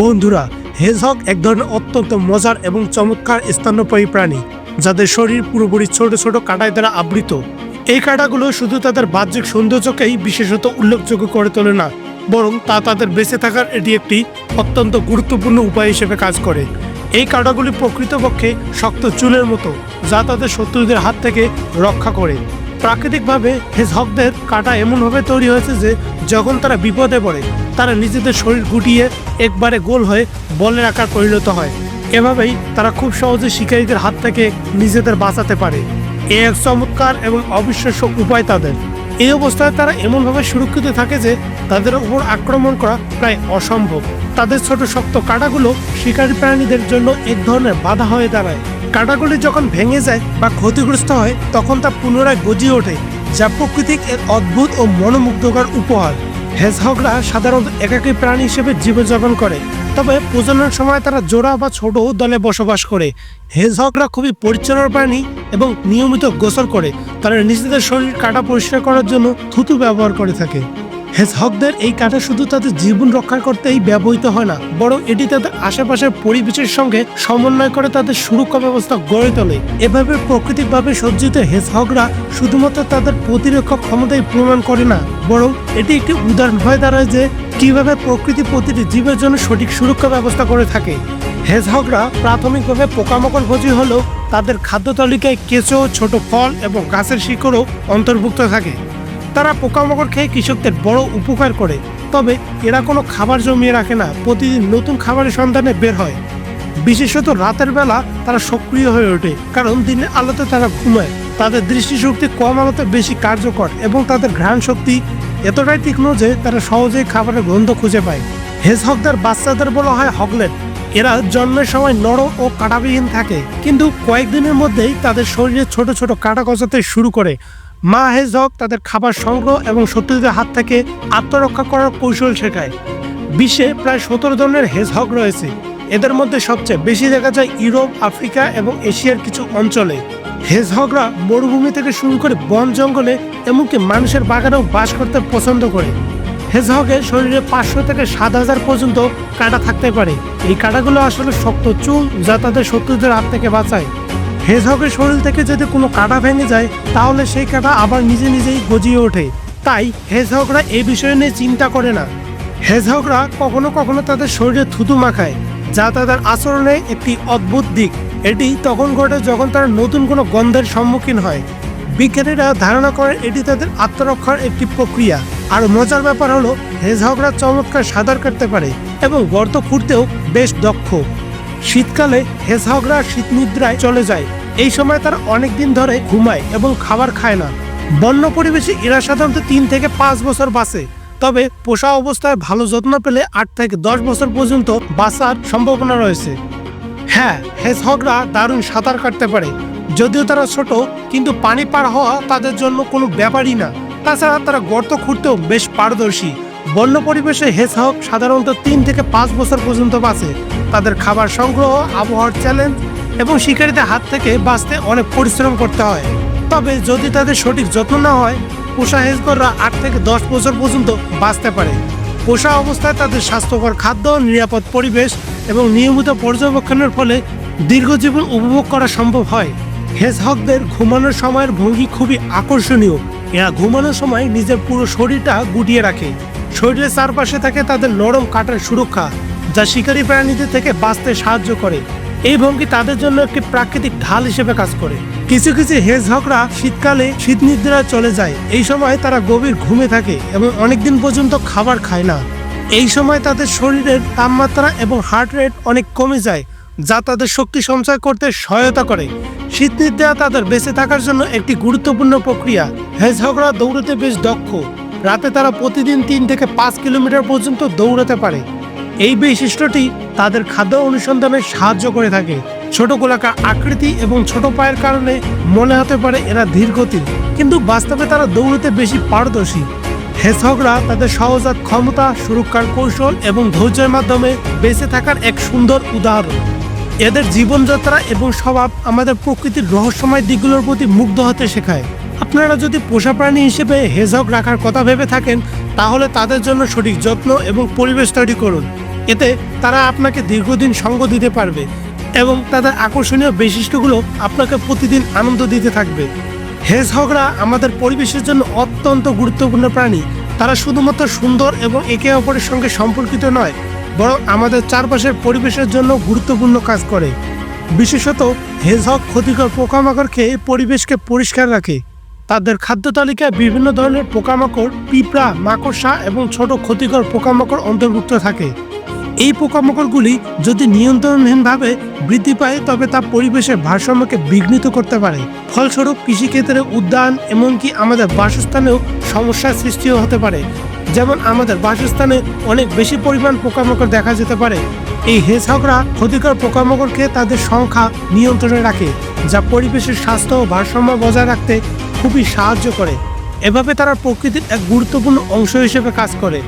বন্ধুরা, হেজহগ এক ধরনের অত্যন্ত মজার এবং চমৎকার স্তন্যপায়ী প্রাণী, যাদের শরীর পুরোপুরি ছোট ছোট কাঁটায় দ্বারা আবৃত। এই কাঁটাগুলো শুধু তাদের বাহ্যিক সৌন্দর্যকেই বিশেষত উল্লেখযোগ্য করে তোলে না, বরং তা তাদের বেঁচে থাকার এটি একটি অত্যন্ত গুরুত্বপূর্ণ উপায় হিসেবে কাজ করে। এই কাঁটাগুলি প্রকৃতপক্ষে শক্ত চুলের মতো, যা তাদের শত্রুদের হাত থেকে রক্ষা করে। প্রাকৃতিকভাবে হেজহকদের কাঁটা এমনভাবে তৈরি হয়েছে যে, যখন তারা বিপদে পড়ে, তারা নিজেদের শরীর গুটিয়ে একবারে গোল হয়ে বলের আকার পরিণত হয়। এভাবেই তারা খুব সহজে শিকারীদের হাত থেকে নিজেদের বাঁচাতে পারে। এ এক চমৎকার এবং অবিশ্বাস্য উপায় তাদের। এই অবস্থায় তারা এমনভাবে সুরক্ষিত থাকে যে তাদের উপর আক্রমণ করা প্রায় অসম্ভব। তাদের ছোট শক্ত কাঁটাগুলো শিকারী প্রাণীদের জন্য এক ধরনের বাধা হয়ে দাঁড়ায়। কাঁটাগুলি যখন ভেঙে যায় বা ক্ষতিগ্রস্ত হয়, তখন তা পুনরায় গজিয়ে ওঠে, যা প্রকৃতিক এক অদ্ভুত ও মনোমুগ্ধকর উপহার। হেজহগরা সাধারণত একাকী প্রাণী হিসেবে জীবনযাপন করে। তবে প্রজনন সময় তারা জোড়া বা ছোট দলে বসবাস করে। হেজহগরা খুবই পরিচ্ছন্ন প্রাণী এবং নিয়মিত গোসল করে। তারা নিজেদের শরীর কাটা পরিষ্কার করার জন্য থুতু ব্যবহার করে থাকে। হেজহগদের এই কাঁটা শুধু তাদের জীবন রক্ষা করতেই ব্যবহৃত হয় না, বরং এটি তাদের আশেপাশের পরিবেশের সঙ্গে সমন্বয় করে তাদের সুরক্ষা ব্যবস্থা গড়ে তোলে। এভাবে প্রাকৃতিকভাবে সজ্জিত হেজহগরা শুধুমাত্র তাদের প্রতিরক্ষা ক্ষমতাই প্রমাণ করে না, বরং এটি একটি উদাহরণ হয়ে দাঁড়ায় যে কীভাবে প্রকৃতি প্রতিটি জীবের জন্য সঠিক সুরক্ষা ব্যবস্থা করে থাকে। হেজহগরা প্রাথমিকভাবে পোকামাকড় ভোজি হলেও তাদের খাদ্য তালিকায় কেঁচো, ছোট ফল এবং গাছের শিকড়ও অন্তর্ভুক্ত থাকে। তারা পোকামাকড় খেয়ে কৃষকদের বড় উপকার করে। তবে এরা কোনো খাবার জমিয়ে রাখে না। প্রতিদিন নতুন খাবারের সন্ধানে বের হয়। বিশেষত রাতের বেলা তারা সক্রিয় হয়ে ওঠে, কারণ দিনের আলোতে তারা ঘুমায়। তাদের দৃষ্টিশক্তি কম আলোতে বেশি কার্যকর এবং তাদের ঘ্রাণ শক্তি এতটাই তীক্ষ্ণ যে তারা সহজেই খাবারের গন্ধ খুঁজে পায়। হেজহকদের বাচ্চাদের বলা হয় হগলেট। এরা জন্মের সময় নরম ও কাঁটাবিহীন থাকে, কিন্তু কয়েকদিনের মধ্যেই তাদের শরীরে ছোট ছোট কাঁটা গজাতে শুরু করে। মা হেজ হক তাদের খাবার সংগ্রহ এবং শত্রুদের হাত থেকে আত্মরক্ষা করার কৌশল শেখায়। বিশ্বে প্রায় সতেরো ধরনের হেজ হক রয়েছে। এদের মধ্যে সবচেয়ে বেশি দেখা যায় ইউরোপ, আফ্রিকা এবং এশিয়ার কিছু অঞ্চলে। হেজহগরা মরুভূমি থেকে শুরু করে বন জঙ্গলে এমনকি মানুষের বাগানেও বাস করতে পছন্দ করে। হেজহগের শরীরে পাঁচশো থেকে সাত হাজার পর্যন্ত কাঁটা থাকতে পারে। এই কাঁটাগুলো আসলে শক্ত চুল যা তাদের শত্রুদের হাত থেকে বাঁচায়। হেজহগের শরীর থেকে যদি কোনো কাঁটা ভেঙে যায়, তাহলে সেই কাঁটা আবার নিজে নিজেই গজিয়ে ওঠে। তাই হেজহগরা এই বিষয় নিয়ে চিন্তা করে না। হেজহগরা কখনো কখনো তাদের শরীরে থুতু মাখায়, যা তাদের আচরণে একটি অদ্ভুত দিক। এটি তখন ঘটে যখন তারা নতুন কোনো গন্ধের সম্মুখীন হয়। বিজ্ঞানীরা ধারণা করেন এটি তাদের আত্মরক্ষার একটি প্রক্রিয়া। আর মজার ব্যাপার হলো, হেজহগরা চমৎকার সাঁতার কাটতে পারে এবং গর্ত খুঁড়তেও বেশ দক্ষ। শীতকালে হেজহগরা শীত নিদ্রায় চলে যায়। এই সময় তারা অনেক দিন ধরে ঘুমায় এবং খাবার খায় না। বন্য পরিবেশে এরা সাধারণত তিন থেকে পাঁচ বছর বাঁচে। তবে পোষা অবস্থায় ভালো যত্ন পেলে আট থেকে দশ বছর পর্যন্ত বাঁচার সম্ভাবনা রয়েছে। হ্যাঁ হেজহগরা দারুণ সাঁতার কাটতে পারে। যদিও তারা ছোট, কিন্তু পানি পার হওয়া তাদের জন্য কোনো ব্যাপারই না। তাছাড়া তারা গর্ত খুঁড়তেও বেশ পারদর্শী। বন্য পরিবেশে হেজহগ সাধারণত তিন থেকে পাঁচ বছর পর্যন্ত বাঁচে। তাদের খাবার সংগ্রহ, আবহাওয়ার চ্যালেঞ্জ এবং শিকারীদের হাত থেকে বাঁচতে অনেক পরিশ্রম করতে হয়। তবে যদি তাদের সঠিক যত্ন না হয়, পোষা হেজগররা আট থেকে দশ বছর পর্যন্ত বাঁচতে পারে। পোষা অবস্থায় তাদের স্বাস্থ্যকর খাদ্য, নিরাপদ পরিবেশ এবং নিয়মিত পর্যবেক্ষণের ফলে দীর্ঘজীবন উপভোগ করা সম্ভব হয়। হেজহকদের ঘুমানোর সময়ের ভঙ্গি খুবই আকর্ষণীয়। এরা ঘুমানোর সময় নিজের পুরো শরীরটা গুটিয়ে রাখে। শরীরের চারপাশে থাকে তাদের নরম কাটার সুরক্ষা, যা শিকারী প্রাণীদের থেকে বাঁচতে সাহায্য করে। এই ভঙ্গি তাদের জন্য একটি প্রাকৃতিক ঢাল হিসেবে কাজ করে। কিছু কিছু হেজ হেজহকরা শীতকালে শীত নিদ্রায় চলে যায়। এই সময় তারা গভীর ঘুমে থাকে এবং অনেকদিন পর্যন্ত খাবার খায় না। এই সময় তাদের শরীরের তাপমাত্রা এবং হার্ট রেট অনেক কমে যায়, যা তাদের শক্তি সঞ্চয় করতে সহায়তা করে। শীত নিদ্রা তাদের বেঁচে থাকার জন্য একটি গুরুত্বপূর্ণ প্রক্রিয়া। হেজ হেজহকরা দৌড়তে বেশ দক্ষ। রাতে তারা প্রতিদিন তিন থেকে পাঁচ কিলোমিটার পর্যন্ত দৌড়াতে পারে। এই বৈশিষ্ট্যটি তাদের খাদ্য অনুসন্ধানে সাহায্য করে থাকে। ছোট গোলাকার আকৃতি এবং ছোট পায়ের কারণে মনে হতে পারে এরা ধীরগতির, কিন্তু বাস্তবে তারা দৌড়তে বেশি পারদর্শী। হেসহকরা তাদের সহজাত ক্ষমতা, সুরক্ষার কৌশল এবং ধৈর্যের মাধ্যমে বেঁচে থাকার এক সুন্দর উদাহরণ। এদের জীবনযাত্রা এবং স্বভাব আমাদের প্রকৃতির রহস্যময় দিকগুলোর প্রতি মুগ্ধ হতে শেখায়। আপনারা যদি পোষা প্রাণী হিসেবে হেজহক রাখার কথা ভেবে থাকেন, তাহলে তাদের জন্য সঠিক যত্ন এবং পরিবেশ তৈরি করুন। এতে তারা আপনাকে দীর্ঘদিন সঙ্গ দিতে পারবে এবং তাদের আকর্ষণীয় বৈশিষ্ট্যগুলো আপনাকে প্রতিদিন আনন্দ দিতে থাকবে। হেজহগরা আমাদের পরিবেশের জন্য অত্যন্ত গুরুত্বপূর্ণ প্রাণী। তারা শুধুমাত্র সুন্দর এবং একে অপরের সঙ্গে সম্পর্কিত নয়, বরং আমাদের চারপাশের পরিবেশের জন্য গুরুত্বপূর্ণ কাজ করে। বিশেষত হেজহগ ক্ষতিকর পোকামাকড় খেয়ে পরিবেশকে পরিষ্কার রাখে। তাদের খাদ্য তালিকায় বিভিন্ন ধরনের পোকামাকড়, পিঁপড়া, মাকড়সা এবং ছোট ক্ষতিকর পোকামাকড় অন্তর্ভুক্ত থাকে। এই পোকামাকড়গুলি যদি নিয়ন্ত্রণহীনভাবে বৃদ্ধি পায়, তবে তা পরিবেশের ভারসাম্যকে বিঘ্নিত করতে পারে। ফলস্বরূপ কৃষিক্ষেত্রে উদ্যান, এমনকি আমাদের বাসস্থানেও সমস্যার সৃষ্টিও হতে পারে। যেমন আমাদের বাসস্থানে অনেক বেশি পরিমাণ পোকামাকড় দেখা যেতে পারে। এই হেসহকরা ক্ষতিকর পোকামাকড়কে তাদের সংখ্যা নিয়ন্ত্রণে রাখে, যা পরিবেশের স্বাস্থ্য ও ভারসাম্য বজায় রাখতে খুবই সাহায্য করে। এভাবে তারা প্রকৃতির এক গুরুত্বপূর্ণ অংশ হিসেবে কাজ করে।